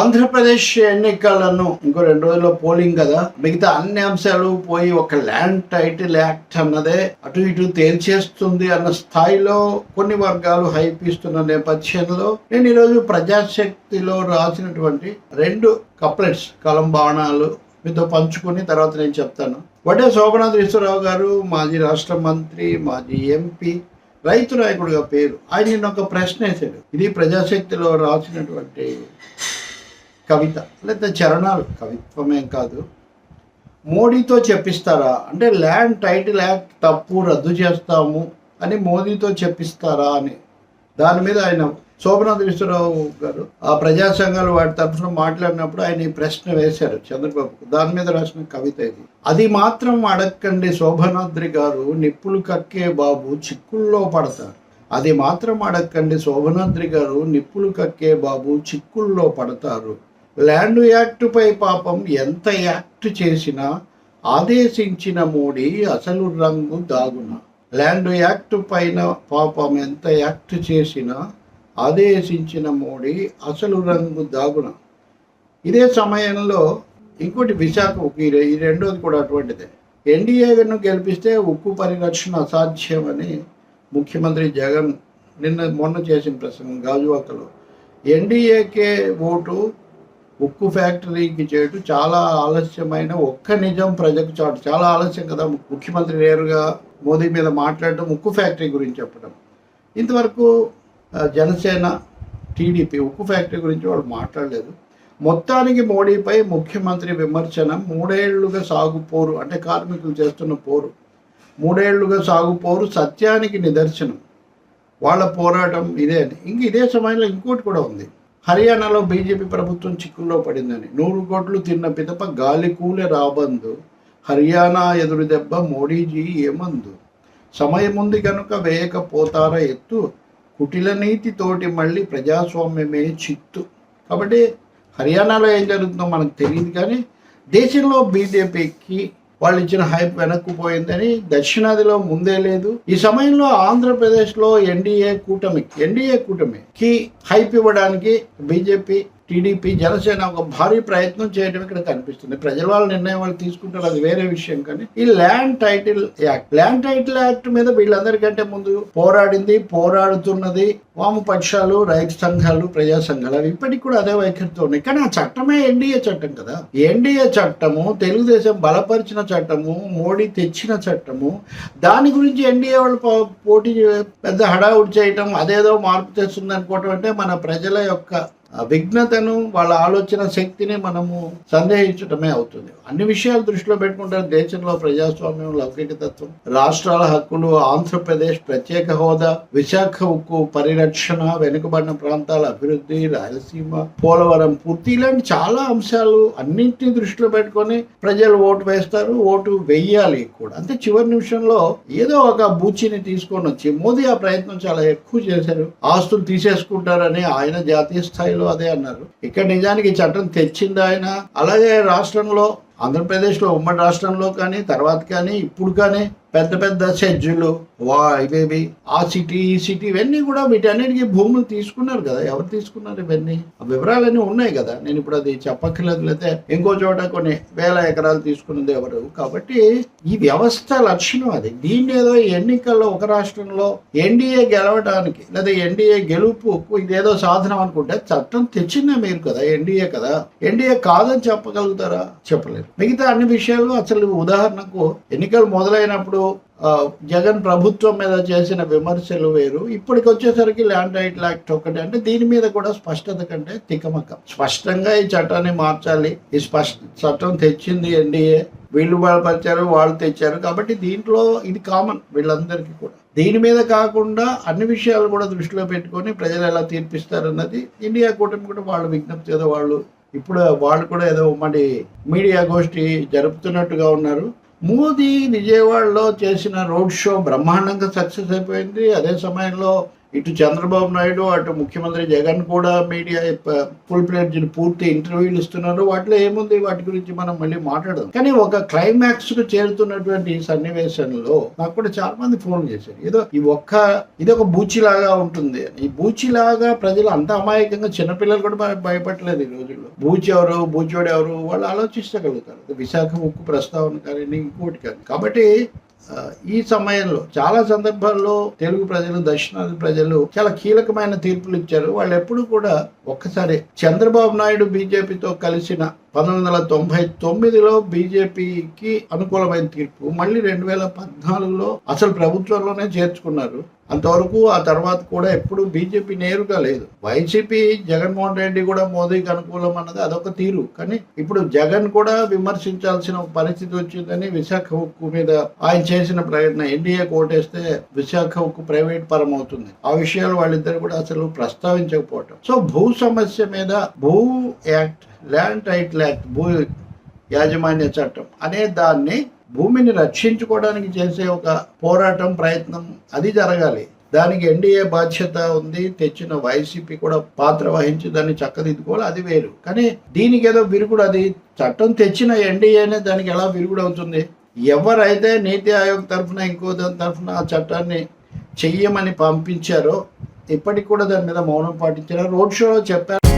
ఆంధ్రప్రదేశ్ ఎన్నికలను ఇంకో రెండు రోజుల్లో పోలింగ్ కదా. మిగతా అన్ని అంశాలు పోయి ఒక ల్యాండ్ టైటిల్ యాక్ట్ అన్నదే అటు ఇటు తేల్చేస్తుంది అన్న స్థాయిలో కొన్ని వర్గాలు హైప్ ఇస్తున్న నేపథ్యంలో నేను ఈరోజు ప్రజాశక్తిలో రాసినటువంటి రెండు కప్లెట్స్ కలం బాణాలు మీతో పంచుకుని తర్వాత నేను చెప్తాను. వడ్డే శోభనాథ్ విశ్వరావు గారు మాజీ రాష్ట్ర మంత్రి మాజీ ఎంపీ రైతు నాయకుడిగా పేరు. ఆయన నిన్న ఒక ప్రశ్న వేశాడు. ఇది ప్రజాశక్తిలో రాసినటువంటి కవిత లేదా చరణాలు కవిత్వమేం కాదు. మోడీతో చెప్పిస్తారా? అంటే ల్యాండ్ టైటిల్ యాక్ట్ తప్పు రద్దు చేస్తాము అని మోదీతో చెప్పిస్తారా అని. దాని మీద ఆయన శోభనాథ్ విశ్వరావు గారు ఆ ప్రజా సంఘాలు వాటి తరఫున మాట్లాడినప్పుడు ఆయన ఈ ప్రశ్న వేశారు చంద్రబాబుకు. దాని మీద రాసిన కవిత ఇది. అది మాత్రం అడక్కండి శోభనాద్రి గారు నిప్పులు కక్కే బాబు చిక్కుల్లో పడతారు. అది మాత్రం అడక్కండి శోభనాద్రి గారు నిప్పులు కక్కే బాబు చిక్కుల్లో పడతారు. ల్యాండ్ యాక్టుపై పాపం ఎంత యాక్ట్ చేసినా ఆదేశించిన మోడీ అసలు రంగు దాగున. ల్యాండ్ యాక్ట్ పైన పాపం ఎంత యాక్ట్ చేసినా ఆదేశించిన మోడీ అసలు రంగు దాగున. ఇదే సమయంలో ఇంకోటి విశాఖ ఉక్కు ఈ ఈ రెండోది కూడా అటువంటిదే. ఎన్డీఏను గెలిపిస్తే ఉక్కు పరిరక్షణ అసాధ్యమని ముఖ్యమంత్రి జగన్ నిన్న మొన్న చేసిన ప్రసంగం గాజువాకలో. ఎన్డీఏకే ఓటు ఉక్కు ఫ్యాక్టరీకి చేయటం చాలా ఆలస్యమైన ఒక్క నిజం ప్రజకు చాటు. చాలా ఆలస్యం కదా ముఖ్యమంత్రి నేరుగా మోదీ మీద మాట్లాడటం ఉక్కు ఫ్యాక్టరీ గురించి చెప్పడం. ఇంతవరకు జనసేన టీడీపీ ఉక్కు ఫ్యాక్టరీ గురించి వాళ్ళు మాట్లాడలేదు. మొత్తానికి మోడీపై ముఖ్యమంత్రి విమర్శన మూడేళ్ళుగా సాగు పోరు అంటే కార్మికులు చేస్తున్న పోరు మూడేళ్ళుగా సాగు పోరు సత్యానికి నిదర్శనం. వాళ్ళ పోరాటం ఇదే అని ఇంక ఇదే సమయంలో ఇంకోటి కూడా ఉంది. హర్యానాలో బీజేపీ ప్రభుత్వం చిక్కుల్లో పడిందని. నూరు కోట్లు తిన్న పిదప గాలి కూలె రాబందు. హర్యానా ఎదురు దెబ్బ మోడీజీ ఏమందు సమయముంది కనుక వేయకపోతారా ఎత్తు? కుటిల నీతి తోటి మళ్ళీ ప్రజాస్వామ్యమే చిత్తు. కాబట్టి హర్యానాలో ఏం జరుగుతుందో మనకు తెలియదు కానీ దేశంలో బీజేపీకి వాళ్ళు ఇచ్చిన హైప్ వెనక్కు పోయిందని దక్షిణాదిలో ముందే లేదు. ఈ సమయంలో ఆంధ్రప్రదేశ్లో ఎన్డీఏ కూటమి ఎన్డీఏ కూటమికి హైప్ ఇవ్వడానికి బీజేపీ టీడీపీ జనసేన ఒక భారీ ప్రయత్నం చేయడం ఇక్కడ కనిపిస్తుంది. ప్రజల వాళ్ళ నిర్ణయం వాళ్ళు తీసుకుంటారు అది వేరే విషయం. కానీ ఈ land title act land title act మీద వీళ్ళందరికంటే ముందు పోరాడింది పోరాడుతున్నది వామపక్షాలు రైతు సంఘాలు ప్రజా సంఘాలు అవి ఇప్పటికి కూడా అదే వైఖరితో ఉన్నాయి. కానీ ఆ చట్టమే ఎన్డీఏ చట్టం కదా. ఎన్డీఏ చట్టము తెలుగుదేశం బలపరిచిన చట్టము మోడీ తెచ్చిన చట్టము దాని గురించి ఎన్డీఏ వాళ్ళు పో- పోటీ పెద్ద హడావుడి చేయటం అదేదో మార్పు తెస్తుంది అనుకోవటం అంటే మన ప్రజల యొక్క విఘ్నతను వాళ్ళ ఆలోచన శక్తిని మనము సందేహించటమే అవుతుంది. అన్ని విషయాలు దృష్టిలో పెట్టుకుంటారు. దేశంలో ప్రజాస్వామ్యం లౌకికతత్వం రాష్ట్రాల హక్కులు ఆంధ్రప్రదేశ్ ప్రత్యేక హోదా విశాఖ ఉక్కు పరిరక్షణ వెనుకబడిన ప్రాంతాల అభివృద్ధి రాయలసీమ పోలవరం పూర్తి ఇలాంటి చాలా అంశాలు అన్నింటినీ దృష్టిలో పెట్టుకొని ప్రజలు ఓటు వేస్తారు. ఓటు వెయ్యాలి కూడా. అంటే చివరి నిమిషంలో ఏదో ఒక బూచిని తీసుకొని వచ్చి మోదీ ఆ ప్రయత్నం చాలా ఎక్కువ చేశారు. ఆస్తులు తీసేసుకుంటారని ఆయన జాతీయ స్థాయిలో అదే అన్నారు. ఇక్కడ నిజానికి ఈ చట్టం తెచ్చింది ఆయన. అలాగే రాష్ట్రంలో ఆంధ్రప్రదేశ్లో ఉమ్మడి రాష్ట్రంలో కానీ తర్వాత కానీ ఇప్పుడు కానీ పెద్ద పెద్ద షెడ్జులు వా ఇవేవి ఆ సిటీ ఈ సిటీ ఇవన్నీ కూడా వీటన్నిటికీ భూములు తీసుకున్నారు కదా. ఎవరు తీసుకున్నారు ఇవన్నీ? ఆ వివరాలన్నీ ఉన్నాయి కదా. నేను ఇప్పుడు అది చెప్పక్కర్లేదు లేకపోతే ఇంకో చోట కొన్ని వేల ఎకరాలు తీసుకున్నది ఎవరు. కాబట్టి ఈ వ్యవస్థ లక్షణం అది. దీన్ని ఏదో ఎన్నికల్లో ఒక రాష్ట్రంలో ఎన్డీఏ గెలవడానికి లేదా ఎన్డీఏ గెలుపు ఇదేదో సాధనం అనుకుంటే చట్టం తెచ్చిందే మీరు కదా? ఎన్డీఏ కదా. ఎన్డీఏ కాదని చెప్పగలుగుతారా? చెప్పలేరు మిగతా అన్ని విషయాలు అసలు ఉదాహరణకు ఎన్నికలు మొదలైనప్పుడు ఆ, జగన్ ప్రభుత్వం మీద చేసిన విమర్శలు వేరు. ఇప్పటికి వచ్చేసరికి ల్యాండ్ రైట్ యాక్ట్ ఒకటి అంటే దీని మీద కూడా స్పష్టత కంటే తికమక. స్పష్టంగా ఈ చట్టాన్ని మార్చాలి. ఈ స్పష్ట చట్టం తెచ్చింది ఎన్డీఏ. వీళ్ళు బలపరిచారు వాళ్ళు తెచ్చారు. కాబట్టి దీంట్లో ఇది కామన్ వీళ్ళందరికీ కూడా. దీని మీద కాకుండా అన్ని విషయాలు కూడా దృష్టిలో పెట్టుకొని ప్రజలు ఎలా తీర్పిస్తారన్నది ఇండియా కూటమి కూడా వాళ్ళు విజ్ఞప్తి ఏదో వాళ్ళు ఇప్పుడు వాళ్ళు కూడా ఏదో మరి మీడియా గోష్ఠి జరుపుతున్నట్టుగా ఉన్నారు. మోదీ విజయవాడలో చేసిన రోడ్ షో బ్రహ్మాండంగా సక్సెస్ అయిపోయింది. అదే సమయంలో ఇటు చంద్రబాబు నాయుడు అటు ముఖ్యమంత్రి జగన్ కూడా మీడియా ఫుల్ ప్లేట్ పూర్తి ఇంటర్వ్యూలు ఇస్తున్నారు. వాటిలో ఏముంది? వాటి గురించి మనం మళ్ళీ మాట్లాడదాం. కానీ ఒక క్లైమాక్స్కు చేరుతున్నటువంటి సన్నివేశంలో నాకు కూడా చాలా మంది ఫోన్ చేశారు. ఏదో ఈ ఒక్క ఇది ఒక బూచిలాగా ఉంటుంది ఈ బూచిలాగా ప్రజలు అంత అమాయకంగా చిన్నపిల్లలు కూడా భయపడలేదు ఈ రోజుల్లో. బూచి ఎవరు? బూచోడు ఎవరు? వాళ్ళు ఆలోచించగలుగుతారు విశాఖ ఉక్కు ప్రస్తావన కానీ ఇంకోటి కానీ. కాబట్టి ఈ సమయంలో చాలా సందర్భాల్లో తెలుగు ప్రజలు దక్షిణాది ప్రజలు చాలా కీలకమైన తీర్పులు ఇచ్చారు. వాళ్ళు ఎప్పుడు కూడా ఒక్కసారి చంద్రబాబు నాయుడు బీజేపీతో కలిసిన పంతొమ్మిది వందల తొంభై తొమ్మిదిలో బీజేపీకి అనుకూలమైన తీర్పు. మళ్ళీ రెండు వేల పద్నాలుగులో అసలు ప్రభుత్వంలోనే చేర్చుకున్నారు. అంతవరకు ఆ తర్వాత కూడా ఎప్పుడు బీజేపీ నేరుగా లేదు. వైసీపీ జగన్మోహన్ రెడ్డి కూడా మోదీకి అనుకూలం అన్నది అదొక తీరు. కానీ ఇప్పుడు జగన్ కూడా విమర్శించాల్సిన పరిస్థితి వచ్చిందని విశాఖ ఉక్కు మీద ఆయన చేసిన ప్రయత్నం ఎన్డీఏ కోటేస్తే విశాఖ ఉక్కు ప్రైవేట్ పరం అవుతుంది. ఆ విషయాలు వాళ్ళిద్దరు కూడా అసలు ప్రస్తావించకపోవటం. సో భూ సమస్య మీద భూ యాక్ట్ ల్యాండ్ టైటిల్ యాక్ట్ భూ యాజమాన్య చట్టం అనే దాన్ని భూమిని రక్షించుకోవడానికి చేసే ఒక పోరాటం ప్రయత్నం అది జరగాలి. దానికి ఎన్డీఏ బాధ్యత ఉంది తెచ్చిన వైసీపీ కూడా పాత్ర వహించి దాన్ని చక్కదిద్దుకోవాలి అది వేరు. కానీ దీనికి ఏదో విరుగుడు అది. చట్టం తెచ్చిన ఎన్డీఏనే దానికి ఎలా విరుగుడు అవుతుంది? ఎవరైతే నీతి ఆయోగ్ తరఫున ఇంకో దాని తరఫున ఆ చట్టాన్ని చెయ్యమని పంపించారో ఇప్పటికి కూడా దాని మీద మౌనం పాటించారో రోడ్ షోలో చెప్పారు.